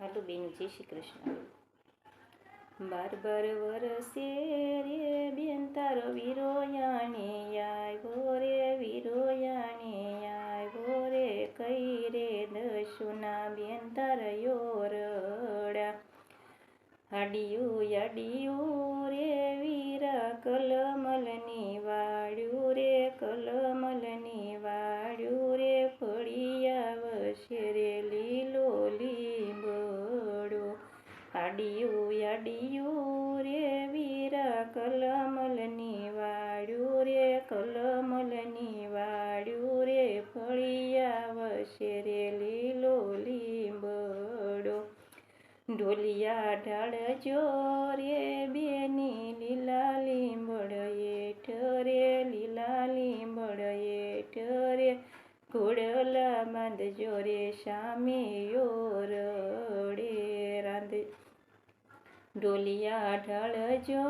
હાલો બેન, જય શ્રી કૃષ્ણ. બાર બાર વરસે રે બેન, તારો વિરોયાણે આવ્યો રે વિરોયાણે આવ્યો રે, કઈ રે દશુના બેન તારયો રડા હાડિયું, યાડિયું રે, વીરા કલમલની ઢોલિયા ઢાળજો રે બેની લીલા લીંબડ એઠ રે લીલા લીંબડ એઠ રે ઘોડલા બાંધજો રે સામે રડે રાંધ ઢોલિયા ઢાળજો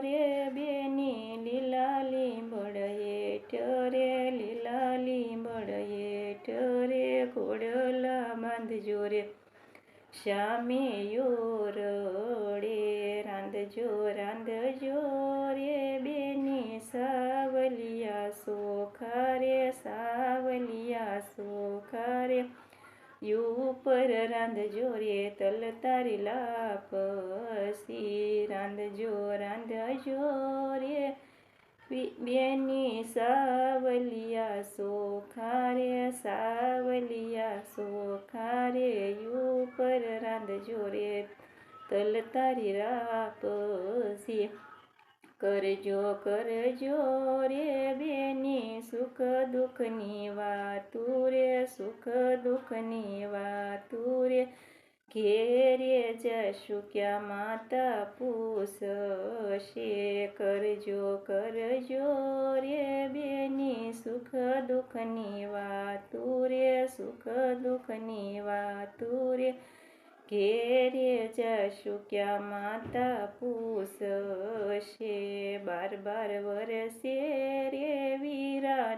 રે બેની લીલા લીંબડ એઠ રે લીલા લીંબડ એઠ રે ઘોડલા બાંધજો રે શ્યામે રડે રાંધજો રાંધજો રે બેની સાવલિયા સોખા રે સાવલિયા સોખા રે ઉપર રાંધજો રે તલ તારી લાપસી, રાંધજો રાંધજો બેની સાવલિયા સોખારે સાવલિયા સોખારે ઉપર રાંધજો રે તલ તારી રાપસી કરજો કરજો રે બેની સુખ દુઃખની વાતું રે સુખ દુઃખની વાતું રે ઘેરે જશું ક્યાં માતા પૂછશે કરજો કરજો રે બેની સુખ દુઃખની વાતું રે, સુખ દુઃખની વાતું રે. ઘેરે જશું ક્યાં માતા પૂછશે બાર બાર વરસે રે વીરા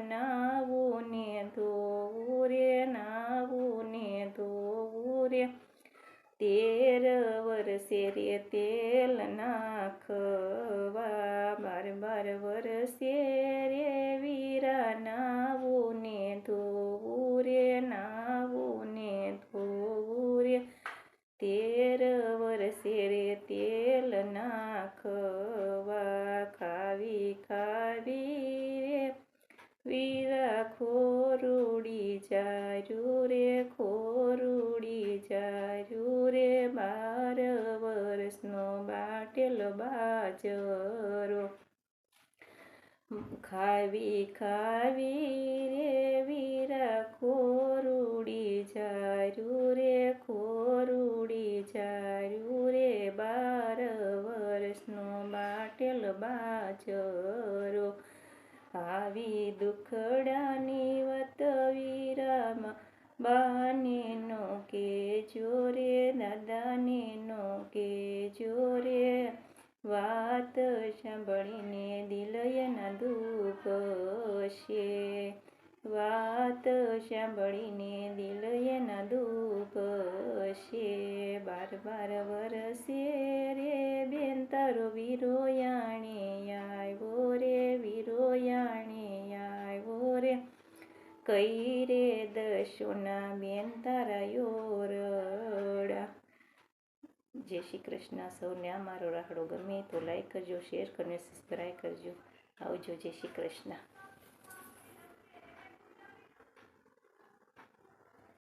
તેર વરસે રે તેલ નાખવા, બાર બાર વરસે રે વીરા નાવું ને ધોવું રે નાવું ને ધોવું રે તેર વરસે રે તેલ નાખવા, ખાવી ખાવી રે વીરા ખોરુડી જારું રે ખોરુડી બાટેલો બાજરો. ખાવી ખાવી રે વીરા ખોરુડી જારું રે, ખોરુડી જારું રે, બાર વર્ષનો બાટેલ બાજરો. આવી દુખડાની વત વીરામાં બાને વાત સાંભળીને દિલયના દુઃખશે. વાત સાંભળીને દિલયના દુઃખશે. બાર બાર વરસે રે બેન, તારો વિરોયાણે આવ્યો રે, વિરોયાણે આવ્યો રે. કઈ રે દશોના બેન, તારા યોરડા જય શ્રી કૃષ્ણ. સૌને આ મારો રાહડો ગમે તો લાઈક કરજો શેર કરજો સબસ્ક્રાઈબ કરજો. આવજો, જય શ્રી કૃષ્ણ.